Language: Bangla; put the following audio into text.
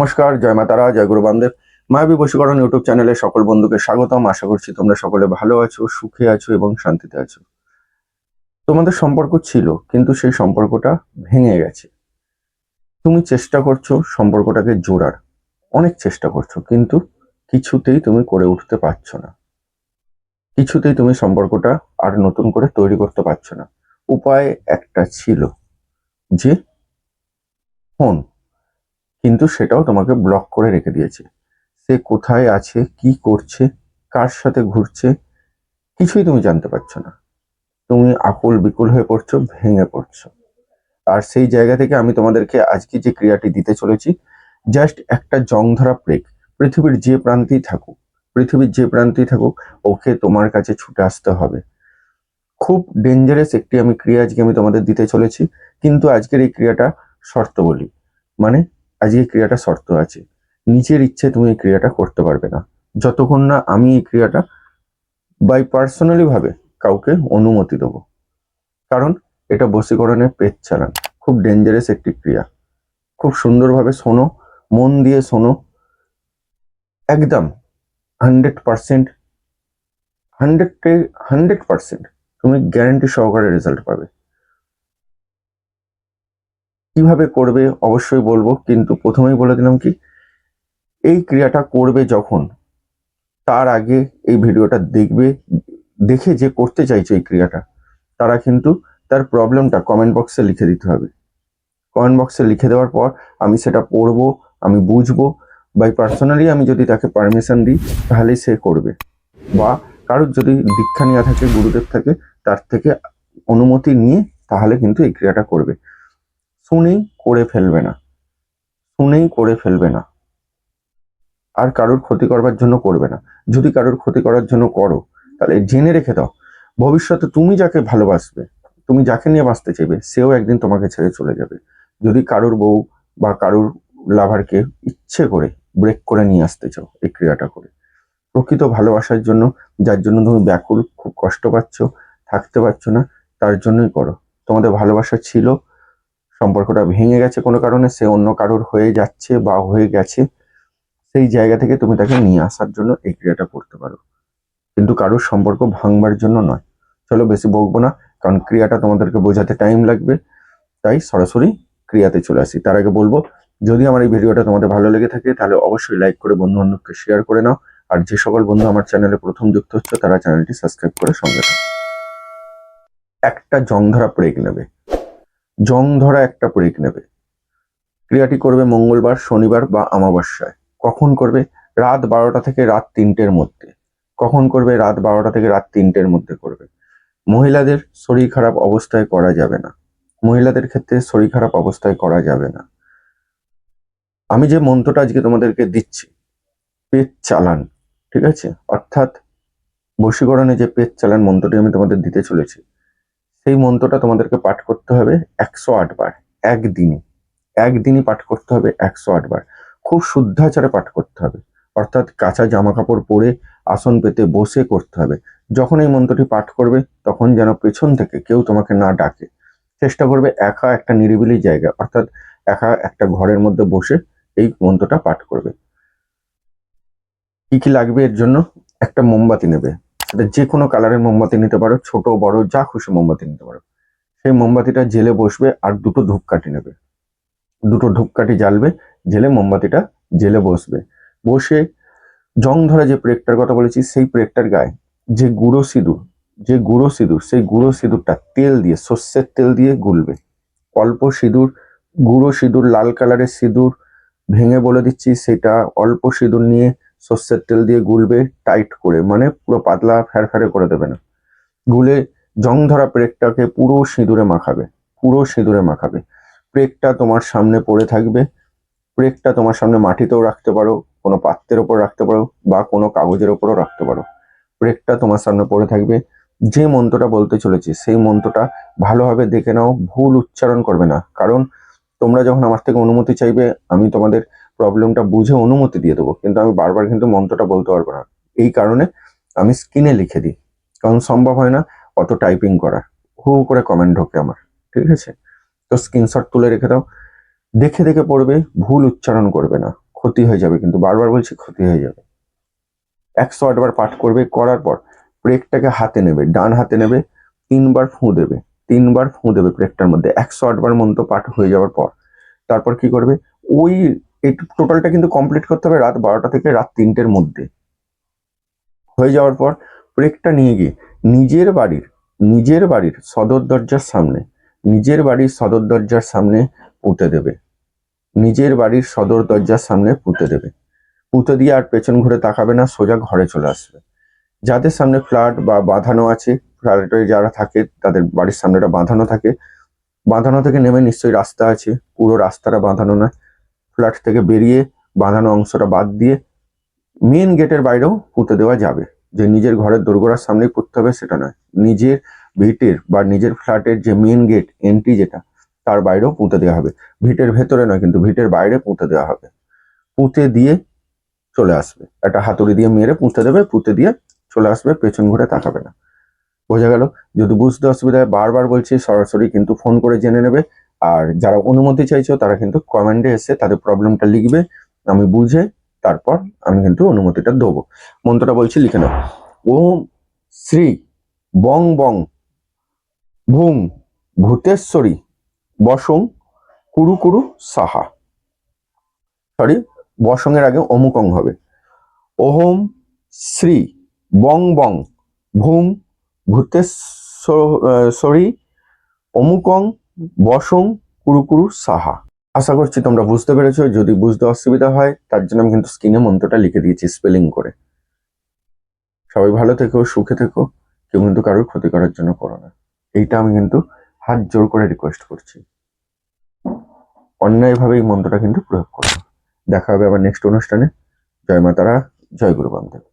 নমস্কার, জয় মাতারা জয় গুরু বামদেব। মায়াবী বশীকরণ ইউটিউব চ্যানেলে সকল বন্ধুকে স্বাগতম। আশা করছি তোমরা সকলে ভালো আছো, সুখে আছো এবং শান্তিতে আছো। তোমাদের সম্পর্ক ছিল, কিন্তু সেই সম্পর্কটা ভেঙে গেছে। তুমি চেষ্টা করছ সম্পর্কটাকে জোড়ার। অনেক চেষ্টা করছ, কিন্তু কিছুতেই তুমি করে উঠতে পারছ না। কিছুতেই তুমি সম্পর্কটা আর নতুন করে তৈরি করতে পারছ না। উপায় একটা ছিল যে, ফোন। কিন্তু সেটাও তোমাকে ব্লক করে রেখে দিয়েছে। সে কোথায় আছে, কি করছে, কার সাথে ঘুরছে, কিছুই তুমি জানতে পারছ না। তুমি আকুল বিকুল হয়ে পড়ছো, ভেঙে পড়ছো। আর সেই জায়গা থেকে আমি তোমাদেরকে আজকে যে ক্রিয়াটি দিতে চলেছি জাস্ট একটা জং ধরা ব্রেক পৃথিবীর যে প্রান্তেই থাকুক, পৃথিবীর যে প্রান্তেই থাকুক, ওকে তোমার কাছে ছুটে আসতে হবে। খুব ডেঞ্জারাস একটি আমি ক্রিয়া আজকে আমি তোমাদের দিতে চলেছি, কিন্তু আজকের এই ক্রিয়াটা শর্ত বলি। মানে আজকে ক্রিয়াটা শর্ত আছে। নিজের ইচ্ছে তুমি এই ক্রিয়াটা করতে পারবে না। যতক্ষণ না আমি এই ক্রিয়াটা বাই পার্সোনালি ভাবে কাউকে অনুমতি দেবো। কারণ এটা বশীকরণের পেট চালান। খুব ডেঞ্জারাস একটি ক্রিয়া। খুব সুন্দরভাবে শোনো, মন দিয়ে শোনো। একদম hundred percent hundred hundred percent তুমি গ্যারান্টি সহকারে রেজাল্ট পাবে। কীভাবে করবে, অবশ্যই বলব, কিন্তু প্রথমেই বলে দিলাম কি, এই ক্রিয়াটা করবে যখন, তার আগে এই ভিডিওটা দেখবে, দেখে যে করতে চাইছে এই ক্রিয়াটা, তারা কিন্তু তার প্রবলেমটা কমেন্ট বক্সে লিখে দিতে হবে। কমেন্ট বক্সে লিখে দেওয়ার পর আমি সেটা পড়ব, আমি বুঝব বাই পার্সোনালি আমি যদি তাকে পারমিশন দিই তাহলেই সে করবে। বা কারোর যদি দীক্ষা নেওয়া থাকে, গুরুদেব থাকে, তার থেকে অনুমতি নিয়ে তাহলে কিন্তু এই ক্রিয়াটা করবে। শুনেই করে ফেলবে না। শুনেই করে ফেলবে না। আর কারোর ক্ষতি করবার জন্য করবে না। যদি কারোর ক্ষতি করার জন্য করো, তাহলে জেনে রেখে দাও, ভবিষ্যতে তুমি যাকে ভালোবাসবে, তুমি যাকে নিয়ে বাঁচতে চাইবে, সেও একদিন তোমাকে ছেড়ে চলে যাবে। যদি কারোর বউ বা কারোর লাভারকে ইচ্ছে করে ব্রেক করে নিয়ে আসতে চাও এই ক্রিয়াটা করে, প্রকৃত ভালোবাসার জন্য, যার জন্য তুমি ব্যাকুল, খুব কষ্ট পাচ্ছ, থাকতে পারছ না, তার জন্যই করো। তোমাদের ভালোবাসা ছিল সম্পর্কটা ভেঙে গেছে কোনো কারণে, সে অন্য কারোর হয়ে যাচ্ছে বা হয়ে গেছে, সেই জায়গা থেকে তুমি তাকে নিয়ে আসার জন্য এই ক্রিয়াটা করতে পারো। কিন্তু কারোর সম্পর্ক ভাঙবার জন্য নয়। চলো বেশি বকবো না, কারণ ক্রিয়াটা তোমাদেরকে বোঝাতে টাইম লাগবে। তাই সরাসরি ক্রিয়াতে চলে আসি। তার আগে বলব, যদি আমার এই ভিডিওটা তোমাদের ভালো লেগে থাকে, তাহলে অবশ্যই লাইক করে বন্ধু বান্ধবকে শেয়ার করে নাও। আর যে সকল বন্ধু আমার চ্যানেলে প্রথম যুক্ত হচ্ছে, তারা চ্যানেলটি সাবস্ক্রাইব করে সঙ্গে থাকো। একটা জং ধরা ব্রেক নেবে। জং ধরা একটা ব্রেক নেবে। ক্রিয়াটি করবে মঙ্গলবার, শনিবার বা অমাবস্যায়। কখন করবে? রাত বারোটা থেকে রাত তিনটের মধ্যে। কখন করবে? রাত বারোটা থেকে রাত তিনটের মধ্যে করবে। মহিলাদের শরীর খারাপ অবস্থায় করা যাবে না। মহিলাদের ক্ষেত্রে শরীর খারাপ অবস্থায় করা যাবে না। আমি যে মন্ত্রটা আজকে তোমাদেরকে দিচ্ছি, পেট চালান, ঠিক আছে? অর্থাৎ বশীকরণে যে পেট চালান মন্ত্রটি আমি তোমাদের দিতে চলেছি সেই মন্ত্রটা তোমাদেরকে পাঠ করতে হবে একশো আটবার একদিনে একদিনই। পাঠ করতে হবে একশো আটবার খুব শুদ্ধাচারে পাঠ করতে হবে। অর্থাৎ কাঁচা জামা কাপড় পরে আসন পেতে বসে করতে হবে। যখন এই মন্ত্রটি পাঠ করবে, তখন যেন পেছন থেকে কেউ তোমাকে না ডাকে। চেষ্টা করবে একা একটা নিরিবিলি জায়গা, অর্থাৎ একা একটা ঘরের মধ্যে বসে এই মন্ত্রটা পাঠ করবে। কি কি লাগবে এর জন্য? একটা মোমবাতি নেবে। যে কোনো কালারের মোমবাতি নিতে পারো, ছোট, বড়, যা খুশি মোমবাতি নিতে পারো। সেই মোমবাতিটা জেলে বসবে আর দুটো ধূপকাঠি নেবে। দুটো ধূপকাঠি জ্বালবে জেলে মোমবাতিটা জেলে বসবে। বসে জং ধরা যে প্রেকটার কথা বলেছি, সেই প্রেকটার গায়ে যে গুঁড়ো সিঁদুর, যে গুঁড়ো সিঁদুর, সেই গুঁড়ো সিঁদুরটা তেল দিয়ে, সর্ষের তেল দিয়ে গুলবে। অল্প সিঁদুর, গুঁড়ো সিঁদুর, লাল কালারের সিঁদুর ভেঙে বলে দিচ্ছি, সেটা অল্প সিঁদুর নিয়ে সর্ষের তেল দিয়ে গুলবে টাইট করে মানে পুরো পাতলা ফ্যারফ্যারে করে দেবে না। গুলে জং ধরা প্রেকটাকে পুরো সিঁদুরে মাখাবে, পুরো সিঁদুরে মাখাবে। প্রেকটা তোমার সামনে পড়ে থাকবে প্রেকটা তোমার সামনে মাটিতেও রাখতে পারো, কোনো পাত্রের ওপর রাখতে পারো বা কোনো কাগজের ওপরও রাখতে পারো। প্রেকটা তোমার সামনে পড়ে থাকবে। যে মন্ত্রটা বলতে চলেছি, সেই মন্ত্রটা ভালোভাবে দেখে নাও, ভুল উচ্চারণ করবে না। কারণ তোমরা যখন আমার থেকে অনুমতি চাইবে, আমি তোমাদের প্রবলেমটা বুঝে অনুমতি দিয়ে দেবো। কিন্তু আমি বারবার কিন্তু মন্ত্রটা বলতে পারব না। এই কারণে আমি স্ক্রিনে লিখে দিই। কারণ সম্ভব হয় না অত টাইপিং করা। হু করে কমেন্ট ঢোকে আমার। ঠিক আছে? তো স্ক্রিনশট তুলে রেখে দাও। দেখে দেখে পড়বে, ভুল উচ্চারণ করবে না। ক্ষতি হয়ে যাবে কিন্তু। বারবার বলছি ক্ষতি হয়ে যাবে। একশো আটবার পাঠ করবে, করার পর ব্রেকটাকে হাতে নেবে, ডান হাতে নেবে, তিনবার ফুঁ দেবে, তিনবার ফুঁ দেবে ব্রেকটার মধ্যে। একশো আটবার মন্ত্র পাঠ হয়ে যাওয়ার পর। তারপর কি করবে? ওই এই টোটালটা কিন্তু কমপ্লিট করতে হবে রাত বারোটা থেকে রাত তিনটের মধ্যে। হয়ে যাওয়ার পর ব্রেকটা নিয়ে গিয়ে নিজের বাড়ির নিজের বাড়ির সদর দরজার সামনে, নিজের বাড়ির সদর দরজার সামনে পুঁতে দেবে। নিজের বাড়ির সদর দরজার সামনে পুঁতে দেবে। পুঁতে দিয়ে আর পেছন ঘুরে তাকাবে না, সোজা ঘরে চলে আসবে। যাদের সামনে ফ্ল্যাট বা বাঁধানো আছে, ফ্ল্যাটে যারা থাকে, তাদের বাড়ির সামনেটা বাঁধানো থাকে। বাঁধানো থেকে নেমে নিশ্চয়ই রাস্তা আছে, পুরো রাস্তাটা বাঁধানো নয় ফ্ল্যাট থেকে বেরিয়ে বাঁধানো অংশটা বাদ দিয়ে মেন গেটের বাইরেও পুঁতে দেওয়া যাবে। যে নিজের ঘরের দোরগোড়ার সামনেই পুঁততে হবে সেটা নয়। নিজের ভিটের বা নিজের ফ্ল্যাটের যে মেন গেট এন্ট্রি যেটা, তার বাইরেও পুঁতে দেওয়া হবে। ভিটের ভেতরে নয়, কিন্তু ভিটের বাইরে পুঁতে দেওয়া হবে। পুঁতে দিয়ে চলে আসবে। একটা হাতুড়ি দিয়ে মেরে পুঁতে দেবে, পুঁতে দিয়ে চলে আসবে, পেছন ঘুরে তাকাবে না। বোঝা গেল? যদি বুঝতে অসুবিধা বারবার বলছি, সরাসরি কিন্তু ফোন করে জেনে নেবে। আর যারা অনুমতি চাইছো, তারা কিন্তু কমেন্টে এসে তাদের প্রবলেমটা লিখবে, আমি বুঝে তারপর আমি কিন্তু অনুমতিটা দেবো। মন্ত্রটা বলছি, লিখে নাও। ওম শ্রী বং বং ভুং ভূতেশ্বরী বসং কুরু কুরু সাহা। সরি বসংয়ের আগে অমুকং হবে। ওহম শ্রী বং বং ভুং ভূতেশ্বরী অমুকং বসং কুরু কুরু সাহা। আশা করছি তোমরা বুঝতে পেরেছ, যদি বুঝতে অসুবিধা হয়, তার জন্য আমি কিন্তু স্ক্রিনে মন্ত্রটা লিখে দিয়েছি স্পেলিং করে। সবাই ভালো থেকো, সুখে থেকো, কেউ কিন্তু কারোর ক্ষতি করার জন্য করো না। এইটা আমি কিন্তু হাত জোর করে রিকোয়েস্ট করছি। অন্যায়ভাবে এই মন্ত্রটা কিন্তু প্রয়োগ করো। দেখা হবে আবার নেক্সট অনুষ্ঠানে। জয় মাতারা জয় গুরু বামদেব।